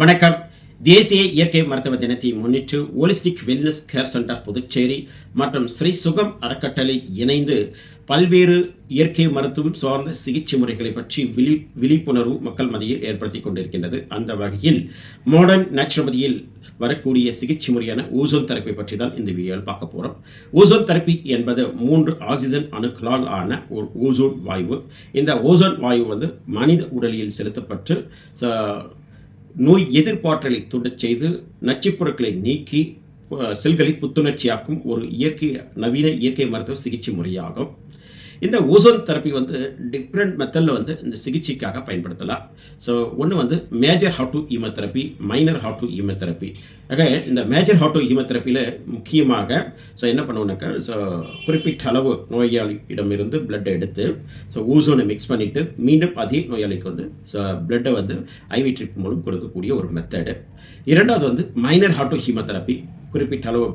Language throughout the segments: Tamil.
வணக்கம். தேசிய இயற்கை மருத்துவ தினத்தை முன்னிட்டு holistic wellness care centre Puducherry மற்றும் ஸ்ரீ சுகம் அறக்கட்டளை இணைந்து பல்வேறு இயற்கை மருத்துவம் சார்ந்த சிகிச்சை முறைகளை பற்றி விழி விழிப்புணர்வு மக்கள் மத்தியில் ஏற்படுத்தி கொண்டிருக்கின்றது. அந்த வகையில் மாடர்ன் நேச்சுரோபதியில் வரக்கூடிய சிகிச்சை முறையான ஓசோன் தெரப்பி பற்றி தான் இந்த வீடியோவில் பார்க்க போகிறோம் ஓசோன் தெரப்பி என்பது மூன்று ஆக்சிஜன் அணுக்களால் ஆன ஒரு ஓசோன் வாயு. இந்த ஓசோன் வாயு வந்து மனித உடலில் செலுத்தப்பட்டு நோய் எதிர்ப்பாற்றலை தூண்டச் செய்து நச்சுப்பொருட்களை நீக்கி செல்களை புத்துணர்ச்சியாக்கும் ஒரு இயற்கை நவீன இயற்கை மருத்துவ சிகிச்சை முறையாகும். இந்த ஓசோன் தெரப்பி வந்து டிஃப்ரெண்ட் மெத்தடில் வந்து இந்த சிகிச்சைக்காக பயன்படுத்தலாம். ஸோ ஒன்று வந்து major auto hemotherapy minor auto hemotherapy ஆக இந்த மேஜர் ஹாட்டு ஈமோதெரப்பியில் முக்கியமாக ஸோ என்ன பண்ணுவோம்னாக்கா ஸோ குறிப்பிட்ட அளவு நோயாளியிடமிருந்து பிளட்டை எடுத்து ஸோ ஓசோனை மிக்ஸ் பண்ணிவிட்டு மீண்டும் அதே நோயாளிக்கு வந்து ஸோ பிளட்டை வந்து ஐவி ட்ரிப் மூலம் கொடுக்கக்கூடிய ஒரு மெத்தடு இரண்டாவது வந்து மைனர் ஹாட்டோ ஹீமோதெரப்பி குறிப்பிட்ட அளவு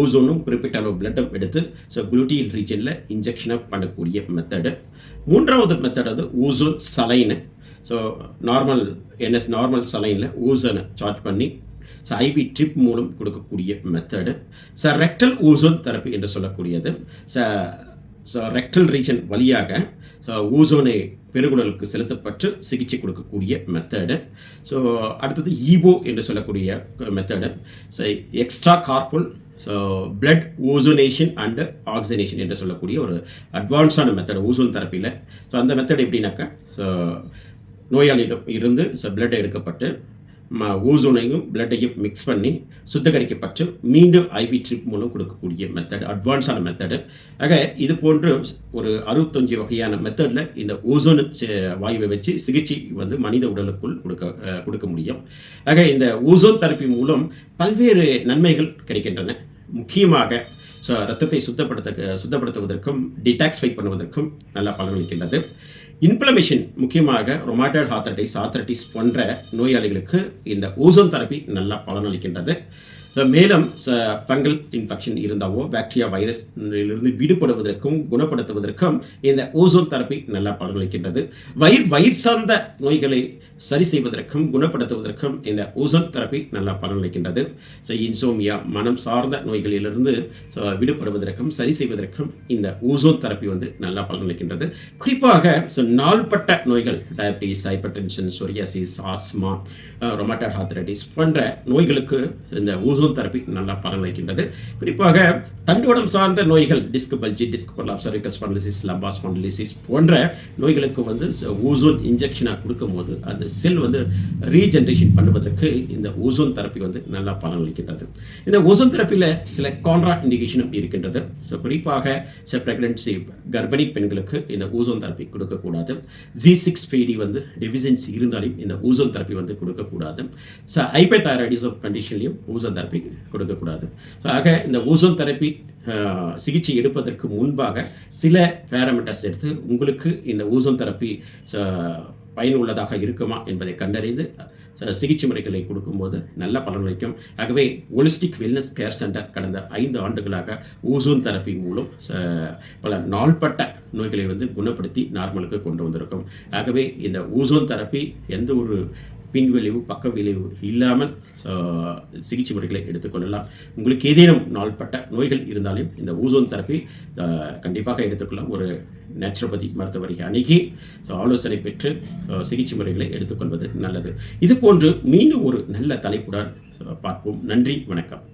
ஓசோனும் குறிப்பிட்ட அளவு பிளட்டும் எடுத்து ஸோ குளுட்டியல் ரீஜனில் இன்ஜெக்ஷனாக பண்ணக்கூடிய மெத்தடு மூன்றாவது மெத்தட் அது ozone saline so normal NS normal சலைனில் ஓசோனை சார்ஜ் பண்ணி ஸோ ஐவி ட்ரிப் மூலம் கொடுக்கக்கூடிய method so rectal ozone therapy என்று சொல்லக்கூடியது. ஸோ ஸோ ரெக்டல் ரீஜன் வழியாக ஸோ ஓசோனை பெருகுடலுக்கு செலுத்தப்பட்டு சிகிச்சை கொடுக்கக்கூடிய மெத்தடு ஸோ அடுத்தது ஈபோ என்று சொல்லக்கூடிய method so extracorporeal so blood ozonation and oxygenation என்று சொல்லக்கூடிய ஒரு அட்வான்ஸான மெத்தடு ஓசோன் தெரப்பியில் ஸோ அந்த மெத்தட் எப்படின்னாக்கா ஸோ நோயாளியிடம் இருந்து ஸோ பிளட் எடுக்கப்பட்டு ஊசோனையும் ஓசோனையும் பிளட்டையும் மிக்ஸ் பண்ணி சுத்திகரிக்கப்பட்டு மீண்டும் ஐவி ட்ரிப் மூலம் கொடுக்கக்கூடிய மெத்தட் அட்வான்ஸான மெத்தடு ஆக இது போன்று ஒரு அறுபத்தஞ்சு வகையான மெத்தடில் இந்த ஓசோன் வாயுவை வச்சு சிகிச்சை வந்து மனித உடலுக்குள் கொடுக்க கொடுக்க முடியும். ஆக இந்த ஓசோன் தெரப்பி மூலம் பல்வேறு நன்மைகள் கிடைக்கின்றன. முக்கியமாக ஸோ ரத்தத்தை சுத்தப்படுத்த சுத்தப்படுத்துவதற்கும் டிடாக்ஸ்ஃபை பண்ணுவதற்கும் நல்ல பலனளிக்கின்றது இன்ஃப்ளமேஷன் முக்கியமாக ரொமாட்டாய்டு ஹார்த்தட்டிஸ் ஆத்தரட்டிஸ் போன்ற நோயாளிகளுக்கு இந்த ஓசோன் தெரப்பி நல்லா பலனளிக்கின்றது. மேலும் ஃபங்கல் இன்ஃபெக்ஷன் இருந்தாவோ பாக்டீரியா வைரஸ்லிருந்து விடுபடுவதற்கும் குணப்படுத்துவதற்கும் இந்த ஓசோன் தெரப்பி நல்லா பலனளிக்கின்றது. வயிறு வயிறு சார்ந்த நோய்களை சரி செய்வதற்கும் குணப்படுத்துவதற்கும் இந்த ஓசோன் தெரப்பி நல்லா பலனளிக்கின்றது. ஸோ இன்சோமியா மனம் சார்ந்த நோய்களிலிருந்து விடுபடுவதற்கும் சரி செய்வதற்கும் இந்த ஓசோன் தெரப்பி வந்து நல்லா பலனளிக்கின்றது. குறிப்பாக ஸோ நாள்பட்ட நோய்கள் diabetes hypertension psoriasis asthma rheumatoid arthritis போன்ற நோய்களுக்கு இந்த ஊசோன் தெரப்பி நல்லா பலனளிக்கின்றது குறிப்பாக தண்டுவடம் சார்ந்த நோய்கள் disc bulge disc collapse cervical spondylosis lumbar spondylosis போன்ற நோய்களுக்கு வந்து ஊசோன் இன்ஜெக்ஷனாக கொடுக்கும்போது அந்த செல் வந்து ரீஜென்ரேஷன் பண்ணுவதற்கு இந்த ஓசோன் தெரப்பி வந்து நல்லா பலனளிக்கின்றது இந்த ஓசோன் தெரப்பியில் சில கான்ட்ரா அப்படி இருக்கின்றது. ஸோ குறிப்பாக சில ப்ரெக்னன்சி கர்ப்பிணி பெண்களுக்கு இந்த ஓசோன் தெரப்பி கொடுக்கக்கூடாது. ஜி சிக்ஸ் பிடி வந்து டெஃபிஷியன்சி இருந்தாலும் இந்த ஓசோன் தெரப்பி வந்து கொடுக்கக்கூடாது. ஸோ ஹைப்பர்தைராய்டிசம் கண்டிஷன்லையும் ஓசோன் தெரப்பி கொடுக்கக்கூடாது. ஸோ ஆக இந்த ஓசோன் தெரப்பி சிகிச்சை எடுப்பதற்கு முன்பாக சில பேராமீட்டர்ஸ் எடுத்து உங்களுக்கு இந்த ஓசோன் தெரப்பி பயனுள்ளதாக இருக்குமா என்பதை கண்டறிந்து சிகிச்சை முறைகளை கொடுக்கும்போது நல்ல பலன் பலனளிக்கும் ஆகவே ஒலிஸ்டிக் வெல்னஸ் கேர் சென்டர் கடந்த ஐந்து ஆண்டுகளாக ஓசோன் தெரப்பி மூலம் பல நாள்பட்ட நோய்களை வந்து குணப்படுத்தி நார்மலுக்கு கொண்டு வந்திருக்கும். ஆகவே இந்த ஓசோன் தெரப்பி எந்த ஒரு பின்விளைவு பக்க விளைவு இல்லாமல் சிகிச்சை முறைகளை எடுத்துக்கொள்ளலாம் உங்களுக்கு ஏதேனும் நாள்பட்ட நோய்கள் இருந்தாலும் இந்த ஓசோன் தெரப்பி கண்டிப்பாக எடுத்துக்கொள்ளலாம். ஒரு நேச்சுரோபதி மருத்துவரை அணுகி ஆலோசனை பெற்று uh, சிகிச்சை முறைகளை எடுத்துக்கொள்வது நல்லது. இது போன்று மீண்டும் ஒரு நல்ல தலைப்புடன் uh, பார்ப்போம். நன்றி வணக்கம்.